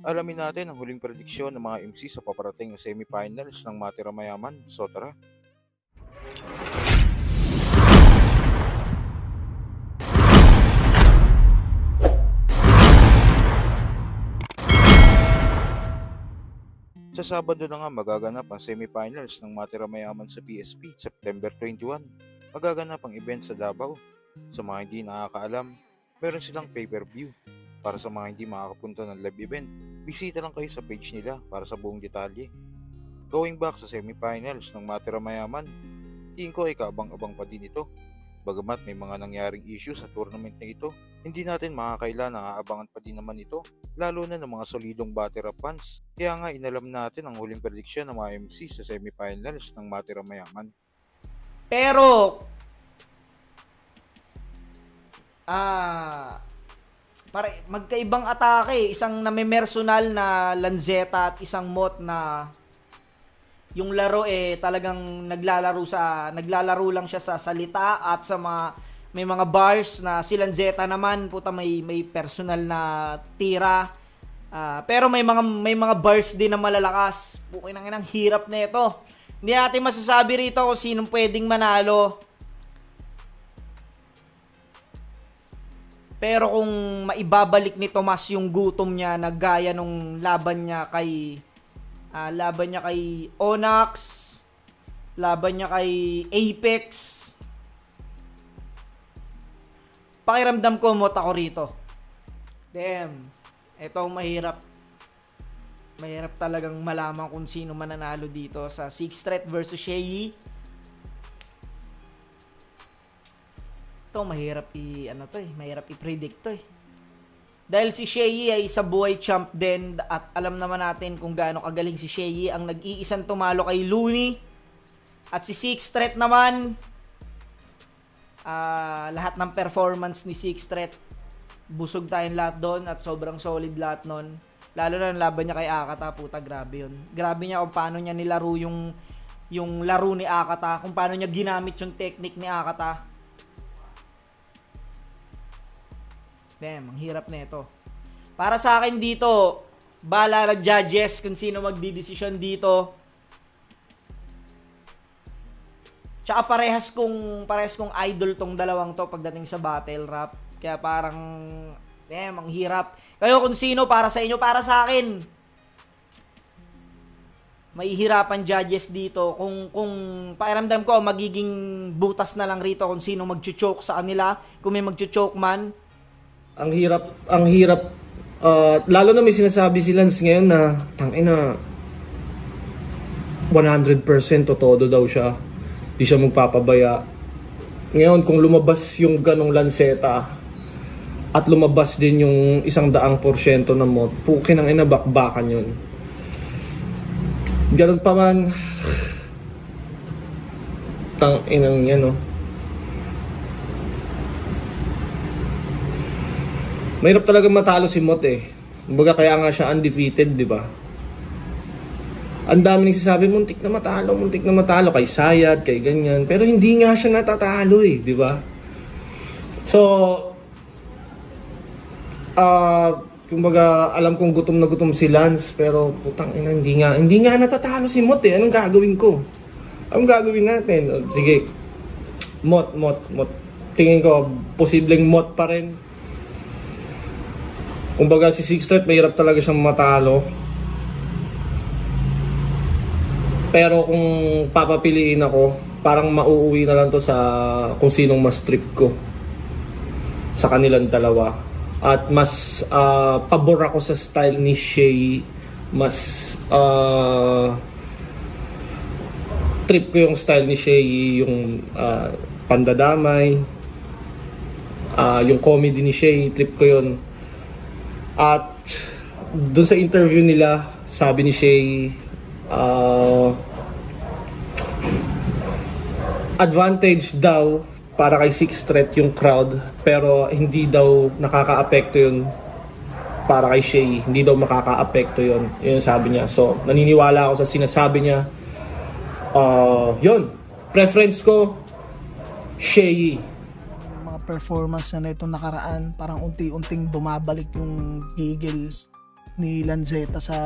Alamin natin ang huling prediksyon ng mga MC sa paparating na semifinals ng Matira Mayaman. So tara! Sa Sabado na nga magaganap ang semifinals ng Matira Mayaman sa PSP September 21. Magaganap ang event sa Davao. Sa mga hindi nakakaalam, meron silang pay-per-view. Para sa mga hindi makakapunta ng live event, bisita lang kayo sa page nila para sa buong detalye. Going back sa semifinals ng Matira Mayaman, tingin ko ay kaabang-abang pa din ito. Bagamat may mga nangyaring issue sa tournament na ito, hindi natin makakaila na aabangan pa din naman ito, lalo na ng mga solidong Batira fans. Kaya nga inalam natin ang huling prediction ng mga MC sa semifinals ng Matira Mayaman. Pero, ah, pare, magkaibang atake. Isang namimersonal na Lanzetta at isang Mot na yung laro eh talagang naglalaro sa naglalaro lang siya sa salita at sa mga may mga bars na si Lanzetta naman puta may may personal na tira Ah, pero may mga may mga bars din na malalakas. Pukin ang hirap nito. Hindi natin masasabi rito kung sinong pwedeng manalo. Pero kung maibabalik ni Tomas yung gutom niya na gaya nung laban niya kay ah, laban niya kay Onyx, laban niya kay Apex. Pakiramdam ko mot ako rito. Damn. Ito mahirap. Mahirap talagang malaman kung sino mananalo dito sa Six Threat versus Shei. Ito mahirap i ano to eh, mahirap i-predict to eh. Dahil si Shei ay isa buhay champ din at alam naman natin kung gaano kagaling si Shei ang nag-iisang tumalo kay Looney. At si Six Threat naman ah lahat ng performance ni Six Threat busog tayong lahat doon at sobrang solid lahat nun. Lalo na yung laban niya kay Akata, puta, grabe yun. Grabe niya kung paano niya nilaro yung yung laro ni Akata, kung paano niya ginamit yung technique ni Akata. Damn, ang hirap na ito. Para sa akin dito, bala na judges kung sino magdidesisyon dito. Tsaka parehas kong parehas kong idol tong dalawang to pagdating sa battle rap. Kaya parang damn, ang hirap. Kayo kung sino para sa inyo, para sa akin. Mahihirapan judges dito kung kung pakiramdam ko magiging butas na lang rito kung sino magcho-choke sa kanila, kung may magcho-choke man. Ang hirap, ang hirap, ah, lalo na may sinasabi si Lance ngayon na, tangina, 100% totoo daw siya. Di siya magpapabaya. Ngayon, kung lumabas yung ganong lanseta at lumabas din yung isang daang porsyento ng mod, pukin ang inabakbakan yun. Ganun pa man, tang inang yan, no? Mahirap talaga matalo si Mot eh. Kumbaga kaya nga siya undefeated, di ba? Ang dami nagsasabi, muntik na matalo, muntik na matalo kay Sayad, kay ganyan. Pero hindi nga siya natatalo eh, di ba? So, ah, kumbaga alam kong gutom na gutom si Lance, pero putang ina, hindi nga, hindi nga natatalo si Mot eh. Anong gagawin ko? Anong gagawin natin? Sige, Mot, Mot, Mot. Tingin ko, posibleng Mot pa rin. Kumbaga si Six Threat mahirap talaga siyang matalo. Pero kung papapiliin ako, parang mauuwi na lang to sa kung sinong mas trip ko sa kanilang dalawa. At mas ah, pabor ako sa style ni Shay. Mas ah, trip ko yung style ni Shay, yung ah, pandadamay, ah, yung comedy ni Shay, trip ko yun. At doon sa interview nila, sabi ni Shay, uh, advantage daw para kay Six Threat yung crowd, pero hindi daw nakaka-apekto yun para kay Shay. Hindi daw makaka-apekto yun. Yun sabi niya. So, naniniwala ako sa sinasabi niya. Uh, yun. Preference ko, Shay. Performance na itong nakaraan, parang unti-unting bumabalik yung gigil ni Lanzetta sa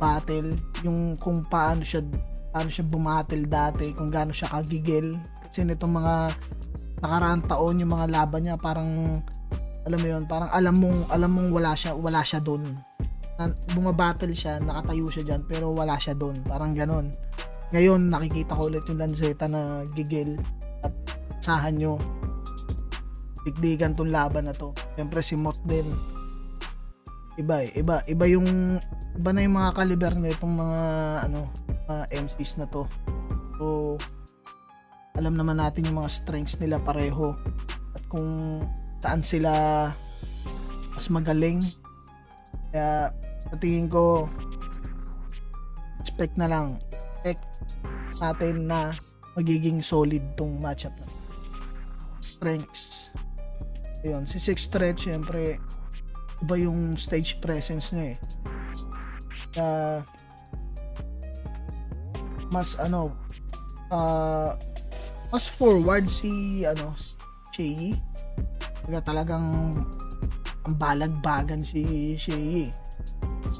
battle, yung kung paano siya paano siya bumatel dati, kung gaano siya kagigil. Kasi nitong mga nakaraang taon yung mga laban niya parang alam mo yun, parang alam mong alam mong wala siya wala siya doon. Bumabattle siya, nakatayo siya diyan pero wala siya doon. Parang ganon. Ngayon nakikita ko ulit yung Lanzetta na gigil at sahan nyo digdigan tong laban na to. Siyempre si Mot din. Iba eh. Iba, iba yung iba na yung mga kaliber na itong mga ano, mga MCs na to. So alam naman natin yung mga strengths nila pareho at kung saan sila mas magaling. Kaya sa tingin ko expect na lang expect natin na magiging solid tong matchup na strengths Ayun, si Six Thread, syempre, iba yung stage presence niya eh. Kaya, mas ano, ah, mas forward si, ano, Shay. Kaya talagang ang balagbagan si Shay.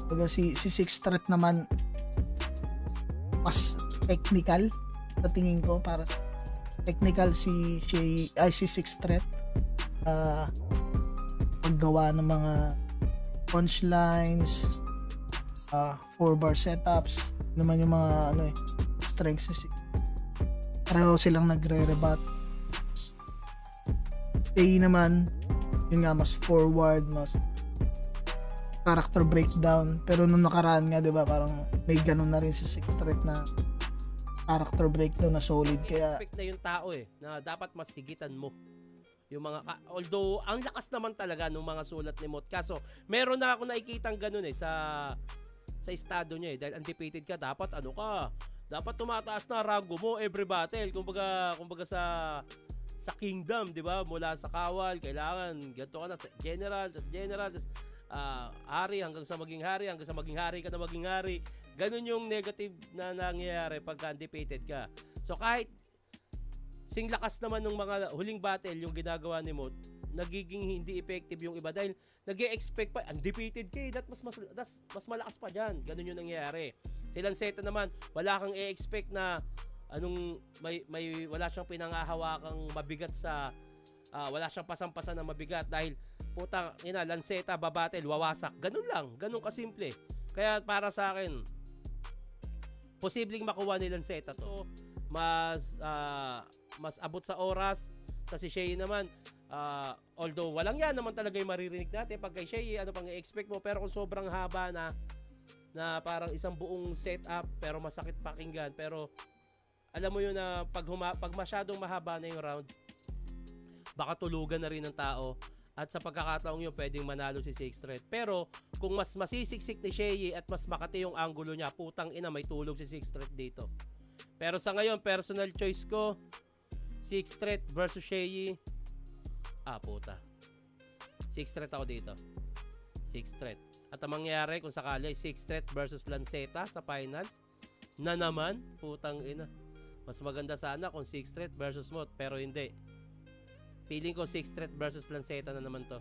Kaya si, si Six Thread naman, mas technical sa tingin ko para technical si Shay, ay si Six Thread paggawa ng mga punchlines, uh, four bar setups, naman yung mga ano eh, strengths eh. Pareho silang nagre-rebat. Tay naman, yun nga, mas forward, mas character breakdown. Pero nung nakaraan nga, di ba, parang may ganun na rin si Six Threat na character breakdown na solid. Kaya, expect na yung tao eh na dapat mas higitan mo yung mga ka- although ang lakas naman talaga ng mga sulat ni Mot. Kaso meron na ako nakikitang ganun eh sa sa estado niya eh. Dahil undefeated ka dapat ano ka dapat tumataas na rango mo every battle. Kumbaga kumbaga sa sa kingdom di ba? Mula sa kawal kailangan ganito ka na sa general sa general tas, ah, hari hanggang sa maging hari hanggang sa maging hari ka na maging hari. Ganun yung negative na nangyayari pagka undefeated ka. So kahit sing lakas naman ng mga huling battle yung ginagawa ni Mot, nagiging hindi effective yung iba dahil nag expect pa, undefeated ka eh, that mas, mas, das, mas malakas pa dyan. Ganun yung nangyayari. Si Lanceta naman, wala kang i-expect na anong may, may wala siyang pinangahawakang mabigat sa ah, wala siyang pasampasan na mabigat dahil puta ina Lanceta babatel wawasak ganun lang ganun kasimple kaya para sa akin posibleng makuha ni Lanceta to mas ah, mas abot sa oras. Kasi Shay naman ah, although walang yan naman talaga yung maririnig natin. Pag kay Shay ano pang i-expect mo? Pero kung sobrang haba na na parang isang buong setup pero masakit pakinggan. Pero alam mo yun na pag, huma, pag masyadong mahaba na yung round baka tulugan na rin ng tao. At sa pagkakataong yun pwedeng manalo si Six Thread pero kung mas masisiksik ni Shay at mas makati yung angulo niya putang ina may tulog si Six Thread dito pero sa ngayon, personal choice ko, Six Threat versus Shay. Ah, puta. Six Threat ako dito. Six Threat. At ang mangyayari kung sakali, Six Threat versus Lanceta sa finals, na naman, putang ina. Mas maganda sana kung Six Threat versus Mot, pero hindi. Feeling ko Six Threat versus Lanceta na naman to.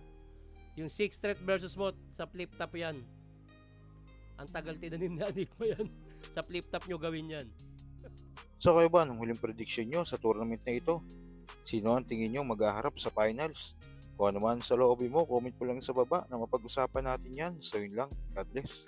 Yung Six Threat versus Mot, sa flip top yan. Ang tagal tinanim na mo yan. sa flip top nyo gawin yan. So kayo ba, anong huling prediction nyo sa tournament na ito? Sino ang tingin nyo maghaharap sa finals? Kung ano man sa loobin mo, comment mo lang sa baba na mapag-usapan natin yan. So yun lang, God bless.